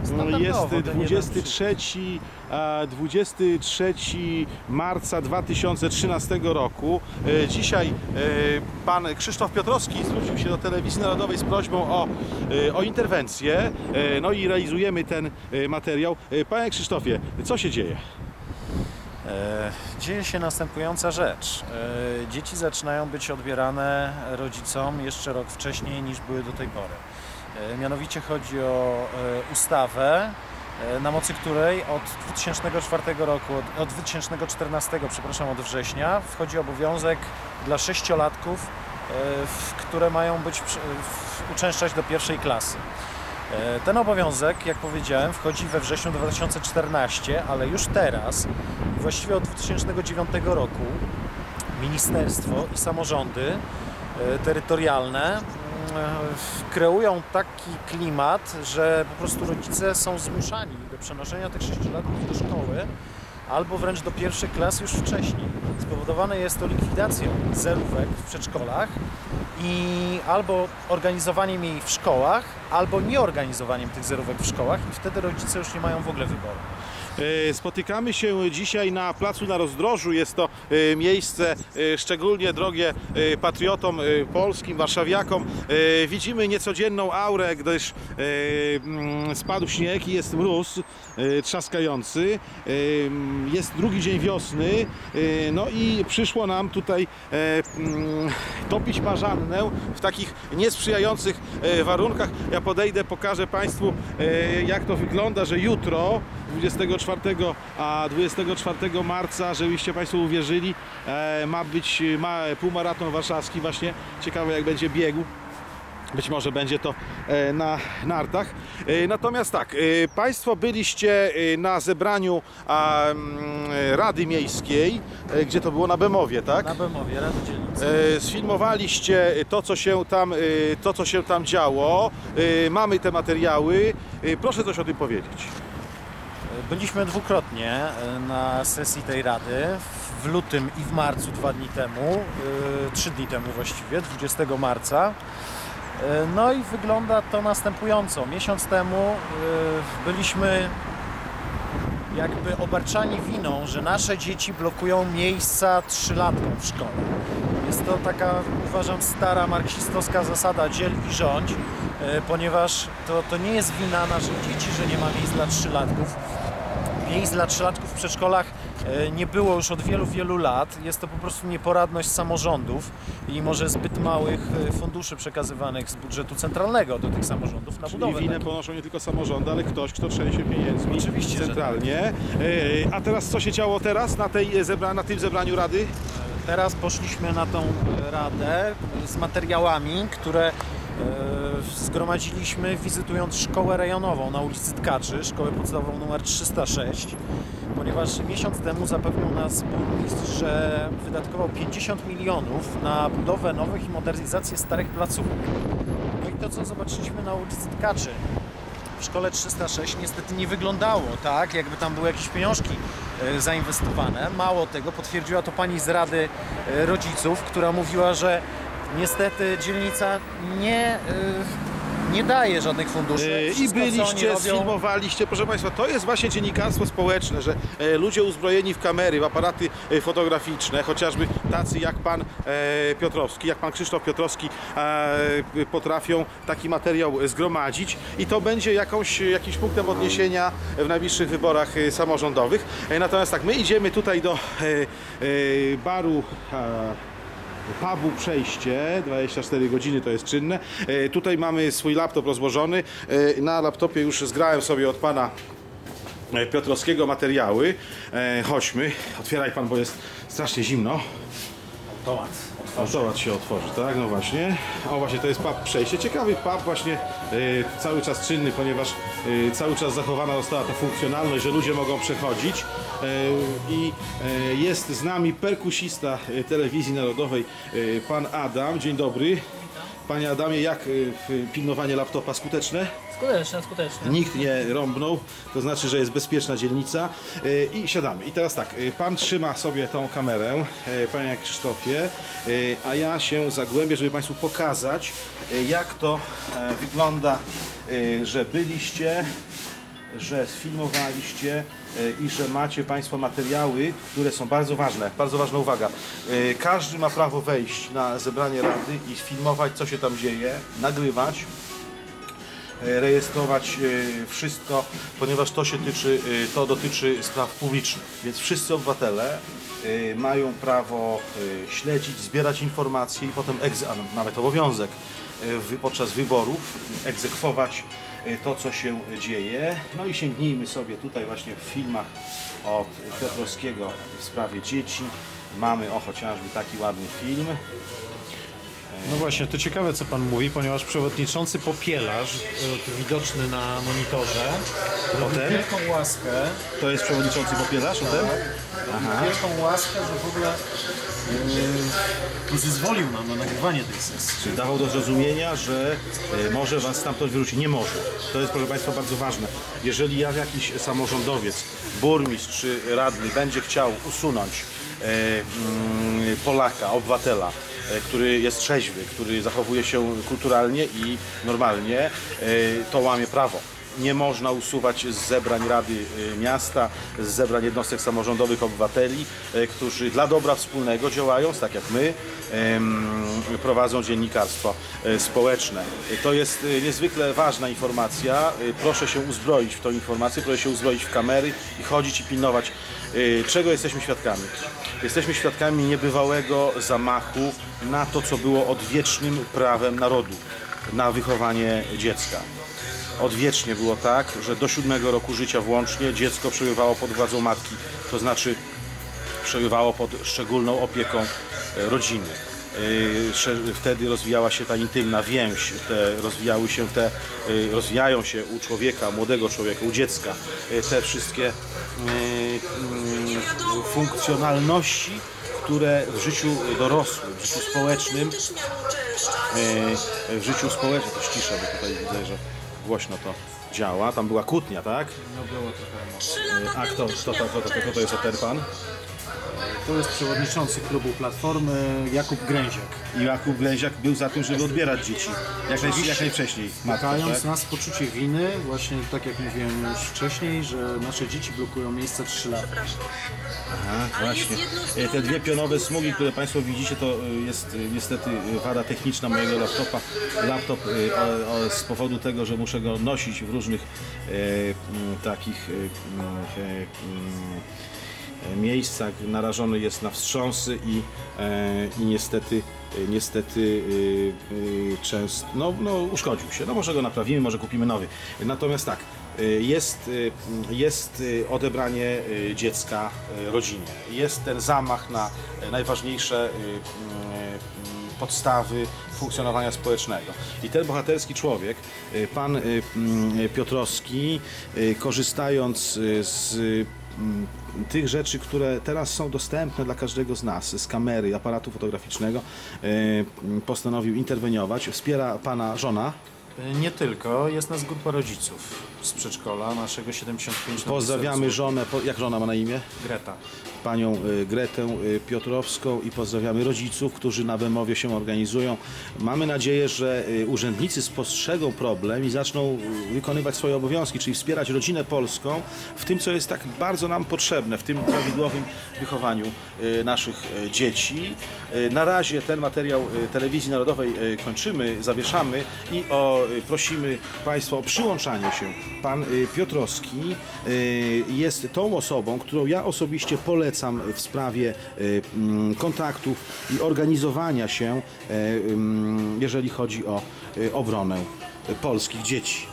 No Standardowo, jest to nie 23, e, 23 marca 2013 roku. E, Dzisiaj e, pan Krzysztof Piotrowski zwrócił się do Telewizji Narodowej z prośbą o, e, o interwencję. E, No i realizujemy ten e, materiał. E, Panie Krzysztofie, co się dzieje? E, Dzieje się następująca rzecz. E, Dzieci zaczynają być odbierane rodzicom jeszcze rok wcześniej niż były do tej pory. E, Mianowicie chodzi o e, ustawę, e, na mocy której od 2004 roku, od- od 2014, przepraszam, od września wchodzi obowiązek dla sześciolatków, które mają być, uczęszczać do pierwszej klasy. Ten obowiązek, jak powiedziałem, wchodzi we wrześniu 2014, ale już teraz, właściwie od 2009 roku, ministerstwo i samorządy terytorialne kreują taki klimat, że po prostu rodzice są zmuszani do przenoszenia tych sześciolatków do szkoły albo wręcz do pierwszych klas już wcześniej. Spowodowane jest to likwidacją zerówek w przedszkolach i albo organizowaniem jej w szkołach, albo nieorganizowaniem tych zerówek w szkołach i wtedy rodzice już nie mają w ogóle wyboru. E, Spotykamy się dzisiaj na placu na rozdrożu. Jest to e, miejsce e, szczególnie drogie patriotom polskim, warszawiakom. Widzimy niecodzienną aurę, gdyż mm, spadł śnieg i jest mróz trzaskający. Jest drugi dzień wiosny. No i przyszło nam tutaj mm, topić marzannę w takich niesprzyjających warunkach. Ja podejdę, pokażę Państwu jak to wygląda, że jutro 24 a 24 marca, żebyście Państwo uwierzyli, e, ma być ma półmaraton warszawski właśnie. Ciekawe jak będzie biegł. Być może będzie to e, na nartach. E, Natomiast tak, Państwo byliście na zebraniu mm, Rady Miejskiej, gdzie to było na Bemowie, tak? Na Bemowie, Rady Dzielnicy. Sfilmowaliście to, co się tam, to, co się tam działo. Mamy te materiały. Proszę coś o tym powiedzieć. Byliśmy dwukrotnie e, na sesji tej rady w lutym i w marcu dwa dni temu, e, trzy dni temu właściwie, 20 marca. E, No i wygląda to następująco. Miesiąc temu byliśmy jakby obarczani winą, że nasze dzieci blokują miejsca trzylatkom w szkole. Jest to taka, uważam, stara marksistowska zasada dziel i rządź, ponieważ to, to nie jest wina naszych dzieci, że nie ma miejsc dla trzylatków. Miejsc dla trzylatków w przedszkolach e, nie było już od wielu, wielu lat. Jest to po prostu nieporadność samorządów i może zbyt małych e, funduszy przekazywanych z budżetu centralnego do tych samorządów na Czyli budowę. winę takich. ponoszą nie tylko samorządy, ale ktoś, kto trzęsie pieniędzmi Oczywiście, centralnie. E, A teraz co się działo teraz na, tej zebra, na tym zebraniu Rady? Teraz poszliśmy na tą radę z materiałami, które zgromadziliśmy wizytując szkołę rejonową na ulicy Tkaczy, szkołę podstawową numer 306, ponieważ miesiąc temu zapewnił nas burmistrz, że wydatkował 50 milionów na budowę nowych i modernizację starych placówek. No i to, co zobaczyliśmy na ulicy Tkaczy, w szkole 306 niestety nie wyglądało tak, jakby tam były jakieś pieniążki e, zainwestowane. Mało tego, potwierdziła to pani z Rady e, Rodziców, która mówiła, że niestety dzielnica nie, e, nie daje żadnych funduszy. I Wszystko, oni byliście, robią, sfilmowaliście. Proszę Państwa, to jest właśnie dziennikarstwo społeczne, że e, ludzie uzbrojeni w kamery, w aparaty e, fotograficzne, chociażby tacy jak Pan e, Piotrowski, jak Pan Krzysztof Piotrowski potrafią taki materiał zgromadzić i to będzie jakąś, jakimś punktem odniesienia w najbliższych wyborach samorządowych. Natomiast tak, my idziemy tutaj do baru pubu przejście, 24 godziny to jest czynne. E, Tutaj mamy swój laptop rozłożony. E, Na laptopie już zgrałem sobie od pana e, Piotrowskiego materiały. Chodźmy, otwieraj pan, bo jest strasznie zimno. Automat. Automat się otworzy, tak? No właśnie. O właśnie, to jest pub przejście. Ciekawy pub właśnie e, cały czas czynny, ponieważ e, cały czas zachowana została ta funkcjonalność, że ludzie mogą przechodzić. E, I e, jest z nami perkusista e, telewizji narodowej, pan Adam. Dzień dobry. Panie Adamie, jak pilnowanie laptopa skuteczne? Skuteczne, skuteczne. Nikt nie rąbnął, to znaczy, że jest bezpieczna dzielnica. I siadamy. I teraz tak, pan trzyma sobie tą kamerę, panie Krzysztofie, a ja się zagłębię, żeby państwu pokazać, jak to wygląda, że byliście że sfilmowaliście e, i że macie Państwo materiały, które są bardzo ważne. Bardzo ważna uwaga. E, Każdy ma prawo wejść na zebranie rady i sfilmować, co się tam dzieje, nagrywać e, rejestrować wszystko, ponieważ to się tyczy, to dotyczy spraw publicznych. Więc wszyscy obywatele mają prawo śledzić, zbierać informacje i potem nawet obowiązek podczas wyborów egzekwować to, co się dzieje. No i sięgnijmy sobie tutaj właśnie w filmach od Piotrowskiego w sprawie dzieci. Mamy o chociażby taki ładny film. No właśnie, to ciekawe co pan mówi, ponieważ przewodniczący Popielarz, e, widoczny na monitorze, robi Potem? wielką łaskę, To jest przewodniczący Popielarz o tym? robi wielką łaskę, że w ogóle e, zezwolił nam na nagrywanie tej sesji. Czyli dawał do zrozumienia, że e, może was stamtąd wyrzucić. Nie może. To jest, proszę Państwa, bardzo ważne. Jeżeli jak jakiś samorządowiec, burmistrz czy radny będzie chciał usunąć e, mm, Polaka, obywatela, który jest trzeźwy, który zachowuje się kulturalnie i normalnie, e, to łamie prawo. Nie można usuwać z zebrań Rady y, Miasta, z zebrań jednostek samorządowych obywateli, y, którzy dla dobra wspólnego działając, tak jak my, prowadzą dziennikarstwo y, społeczne. To jest niezwykle ważna informacja. Proszę się uzbroić w tą informację, proszę się uzbroić w kamery i chodzić i pilnować. Czego jesteśmy świadkami? Jesteśmy świadkami niebywałego zamachu na to, co było odwiecznym prawem narodu, na wychowanie dziecka. Odwiecznie było tak, że do siódmego roku życia włącznie dziecko przebywało pod władzą matki, to znaczy przebywało pod szczególną opieką e, rodziny. E, Wtedy rozwijała się ta intymna więź, te, rozwijały się te, e, rozwijają się u człowieka, młodego człowieka, u dziecka te wszystkie mm, funkcjonalności, które w życiu dorosłym, w życiu społecznym w życiu społecznym, to ściszę, bo tutaj widzę, że głośno to działa. Tam była kłótnia, tak? No było trochę. A kto, kto, to, kto, to, kto to jest ten pan? To jest przewodniczący klubu Platformy Jakub Gręziak. I Jakub Glęziak był za tym, żeby odbierać dzieci. Jak, naj, jak najwcześniej. Mając tak? nas poczucie winy, właśnie tak jak mówiłem już wcześniej, że nasze dzieci blokują miejsce 3 lata. Aha, właśnie. E, Te dwie pionowe smugi, które Państwo widzicie, to e, jest e, niestety wada techniczna mojego laptopa. Laptop o, o, z powodu tego, że muszę go nosić w różnych e, m, takich e, m, e, m, e, miejscach narażony jest na wstrząsy i, e, i niestety e, niestety e, e, często no, no, uszkodził się. No może go naprawimy, może kupimy nowy. Natomiast tak, e, jest, e, jest e, odebranie e, dziecka e, rodzinie. Jest ten zamach na e, najważniejsze e, m, e, podstawy funkcjonowania społecznego. I ten bohaterski człowiek, e, pan e, m, Piotrowski, e, korzystając e, z tych rzeczy, które teraz są dostępne dla każdego z nas, z kamery, aparatu fotograficznego, e, postanowił interweniować. Wspiera pana żona. Nie tylko, jest nas grupa rodziców z przedszkola naszego 75 na Pozdrawiamy sercu. żonę, po- jak żona ma na imię? Greta. panią y, Gretę y, Piotrowską i pozdrawiamy rodziców, którzy na Bemowie się organizują. Mamy nadzieję, że y, urzędnicy spostrzegą problem i zaczną y, wykonywać swoje obowiązki, czyli wspierać rodzinę polską w tym, co jest tak bardzo nam potrzebne, w tym prawidłowym wychowaniu y, naszych y, dzieci. Y, Na razie ten materiał y, Telewizji Narodowej y, kończymy, zawieszamy i o, y, prosimy Państwa o przyłączanie się. Pan y, Piotrowski y, jest tą osobą, którą ja osobiście polecam w sprawie mm, kontaktów i organizowania się, mm, jeżeli chodzi o obronę polskich dzieci.